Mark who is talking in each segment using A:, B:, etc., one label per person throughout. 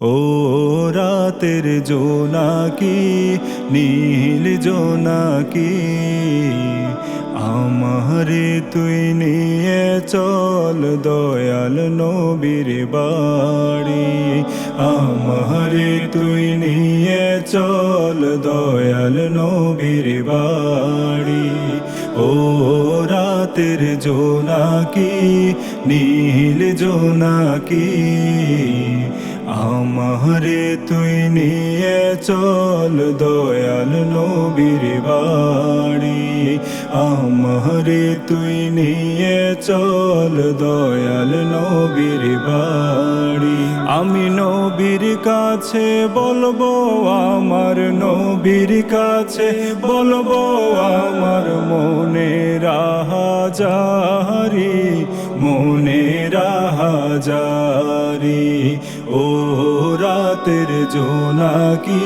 A: ও রাতের জোনাকি, নীল জোনাকি, আমারে তুই নিয়ে চল দয়াল নবীর বাড়ি। আমারে তুই নিয়ে চল দয়াল নবীর বাড়ি। ও রাতের জোনাকি, নীল জোনাকি আমারে তুই নিয়ে চল, দয়াল নবীর বাড়ি। আমারে তুই নিয়ে চল, দয়াল নবীর বাড়ি। আমি নবীর কাছে বলব, আমার নবীর কাছে বলব, আমার মনে রাহাজারি মনে রাহাজারি ও রাতের জোনাকি,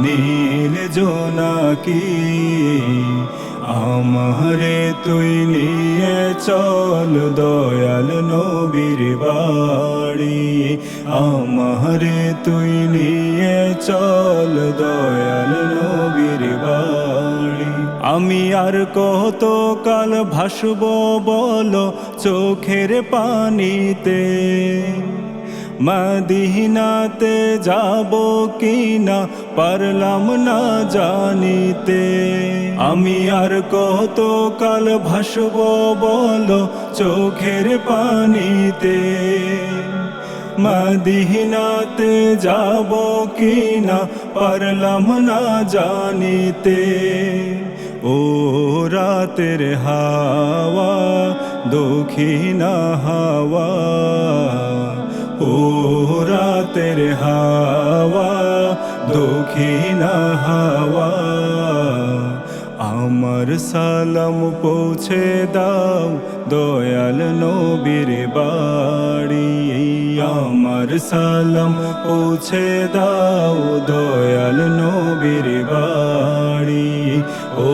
A: নীল জোনাকি। আমারে তুই নিয়ে চল দয়াল নবীর বাড়ি। আমারে তুই নিয়ে চল দয়াল নবীর বাড়ি। আমি আর কত কাল ভাসব বলো চোখের পানিতে। মদিনাতে যাব কিনা পারলাম না জানিতে। আমি আর কত কাল ভাসব বলো চোখের পানিতে। মদিনাতে যাব কিনা পারলাম না জানিতে। ও রাতের হাওয়া দক্ষিণা হাওয়া। ও রাতের হাওয়া, দক্ষিণা হাওয়া, আমার সালাম পৌঁছে দাও দয়াল নবীর বাড়ি। আমার সালাম পৌঁছে দাও দয়াল নবীর বাড়ি। ও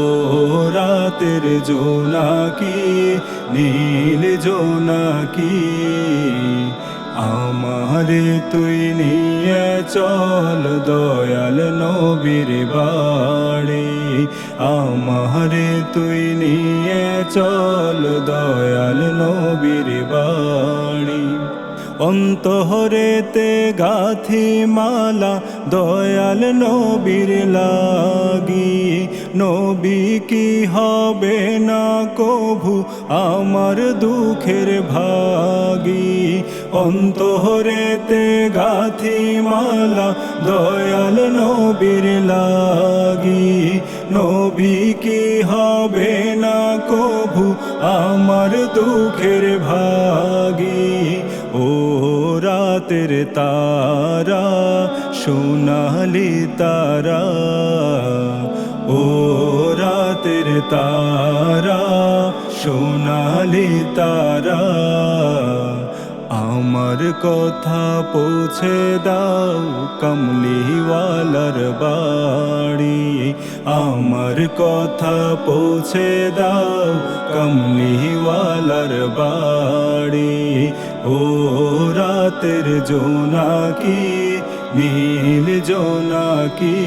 A: রাতের জোনাকি, নীল জোনাকি আমারে তুই নিয়ে চল দয়াল নবীর বাড়ি। আমারে তুই নিয়ে চল দয়াল নবীর বাড়ি। অন্তহরেতে গাথি মালা দয়াল নবীর লাগি। নবী কি হবে না কভু আমার দুঃখের ভাগি? অন্তহরেতে গাথি মালা দয়াল নবীর লাগি। নবী কি হবে না কভু আমার দুঃখের ভাগি? ও রাতের তারা, সোনালি তারা। ও রাতের তারা, সোনালি তারা। আমার কথা পৌঁছে দাও, কমলিওয়ালার বাড়ি। আমার কথা পৌঁছে দাও, কমলিওয়ালার বাড়ি। ও রাতের জোনাকি, নীল জোনাকি,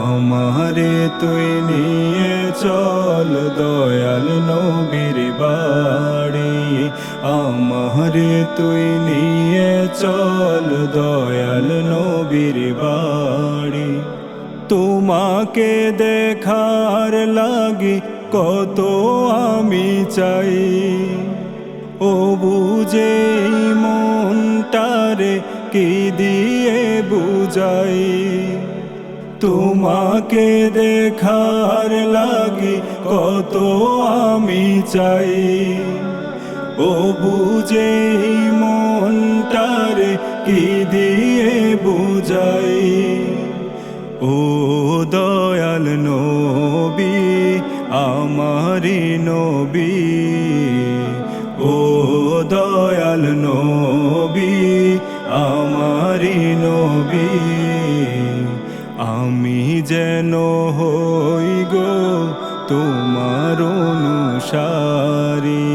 A: আমারে তুই নিয়ে চল, দয়াল নবীর বাড়ি। আমারে তুই নিয়ে চল দয়াল নবীর বাড়ি। তোমাকে দেখার লাগি কত আমি চাই। ও বুঝে মনটারে কি দিয়ে বুঝাই? তোমাকে দেখার লাগি কত আমি চাই। ও বুঝে মনটারে কি দিয়ে বুঝাই? ও দয়াল নবী, আমারি নবী, ও দয়াল নবী, আমারি নবী, আমি যেন অনুসারী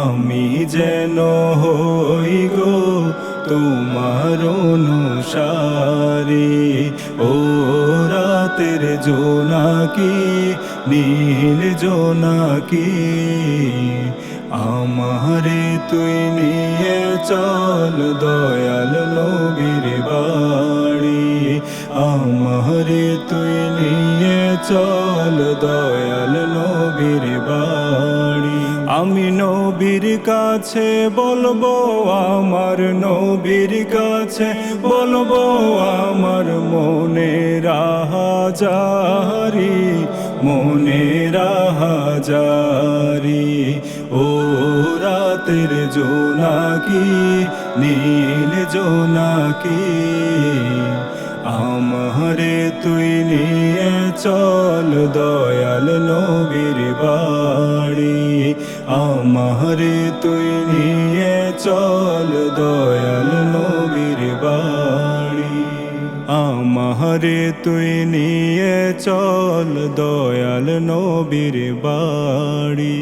A: আমি যেন হই গো তোমার অনুসারী। ও রাতের জোনাকি, নীল জোনাকি, আমারে তুই নিয়ে চল দয়াল নবীর বাড়ি। আমারে তুই নিয়ে চল দয়াল নবীর নবীর কাছে বলব, আমার নবীর কাছে বলব, আমার মনে রাহাজারি মনে রাহাজারি ও রাতের জোনাকি, নীল জোনাকি, আমারে তুই নিয়ে চল, দয়াল নবীর বাড়ি। আমারে তুই নিয়ে চল দয়াল নবীর বাড়ি। আমারে তুই নিয়ে চল দয়াল নবীর বাড়ি।